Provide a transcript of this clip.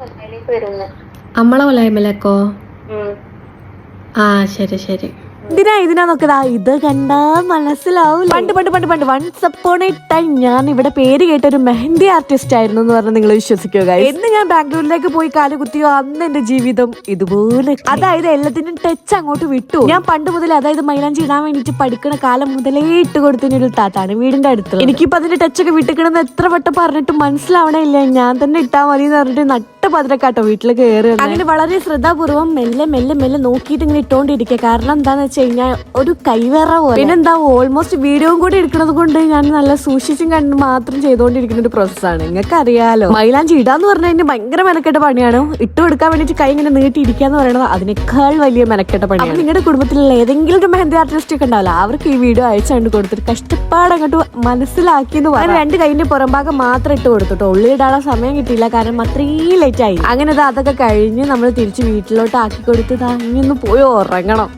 നമ്മളെ ആ ശരി ശരി. എന്തിനാ ഇതിനാ നോക്കതാ ഇത് കണ്ടാ മനസ്സിലാവില്ല പണ്ട് പണ്ട് പണ്ട് പണ്ട്. വൺസ് അപ്പോൺ എ ടൈം ഞാൻ ഇവിടെ പേര് കേട്ട ഒരു മെഹന്തി ആർട്ടിസ്റ്റ് ആയിരുന്നു എന്ന് പറഞ്ഞ് നിങ്ങൾ വിശ്വസിക്കുക എന്ന് ഞാൻ ബാംഗ്ലൂരിലേക്ക് പോയി കാൽ കുത്തിയോ അന്ന് എന്റെ ജീവിതം ഇതുപോലെ അതായത് എല്ലാത്തിനും ടച്ച് അങ്ങോട്ട് വിട്ടു. ഞാൻ പണ്ട് മുതലേ അതായത് മൈലാഞ്ചി ഇടാൻ വേണ്ടിട്ട് പഠിക്കണ കാലം മുതലേ ഇട്ട് കൊടുത്തിന് ഒരു താത്താണ് വീടിന്റെ അടുത്ത് എനിക്കിപ്പോ അതിന്റെ ടച്ച് ഒക്കെ വിട്ടിക്കണമെന്ന് എത്ര വട്ടം പറഞ്ഞിട്ട് മനസ്സിലാവണേ ഇല്ല. ഞാൻ തന്നെ ഇട്ടാ മതി എന്ന് പറഞ്ഞിട്ട് പതിരക്കാട്ടോ വീട്ടിൽ കയറി അങ്ങനെ വളരെ ശ്രദ്ധാപൂർവം മെല്ലെ മെല്ലെ മെല്ലെ നോക്കിയിട്ട് ഇങ്ങനെ ഇട്ടോണ്ടിരിക്കുക കാരണം എന്താന്ന് വെച്ച് കഴിഞ്ഞാൽ ഒരു കൈവേറ പോലെ. പിന്നെന്താ ഓൾമോസ്റ്റ് വീഡിയോയും കൂടി എടുക്കുന്നത് കൊണ്ട് ഞാൻ നല്ല സൂക്ഷിച്ചും കണ്ട് മാത്രം ചെയ്തുകൊണ്ടിരിക്കുന്ന ഒരു പ്രോസസ്സാണ് നിങ്ങൾക്ക് അറിയാലോ മൈലാഞ്ചി ഇടാന്ന് പറഞ്ഞു കഴിഞ്ഞാൽ ഭയങ്കര മെനക്കെട്ട പണിയാണ്. ഇട്ട് കൊടുക്കാൻ വേണ്ടിയിട്ട് കൈ ഇങ്ങനെ നീട്ടി ഇരിക്കാന്ന് പറയുന്നത് അതിനേക്കാൾ വലിയ മെനക്കെട്ട പണിയാണ്. നിങ്ങളുടെ കുടുംബത്തിലുള്ള ഏതെങ്കിലും ഒരു മെഹന്തി ആർട്ടിസ്റ്റ് ഒക്കെ ഉണ്ടാവില്ല അവർക്ക് ഈ വീഡിയോ അയച്ചു കണ്ട് കൊടുത്തിട്ട് കഷ്ടപ്പാട് അങ്ങോട്ട് മനസ്സിലാക്കി എന്ന് പറയാം. രണ്ട് കൈന്റെ പുറംഭാഗം മാത്രം ഇട്ട് കൊടുത്തിട്ടോ. ഉള്ളിലിടാനുള്ള സമയം കിട്ടിയില്ല. കാരണം അത്രയും ലേറ്റ് ആയി അങ്ങനെ അതൊക്കെ കഴിഞ്ഞ് നമ്മൾ തിരിച്ച് വീട്ടിലോട്ട് ആക്കി കൊടുത്തതാ ഇനി ഒന്ന് പോയി ഉറങ്ങണം.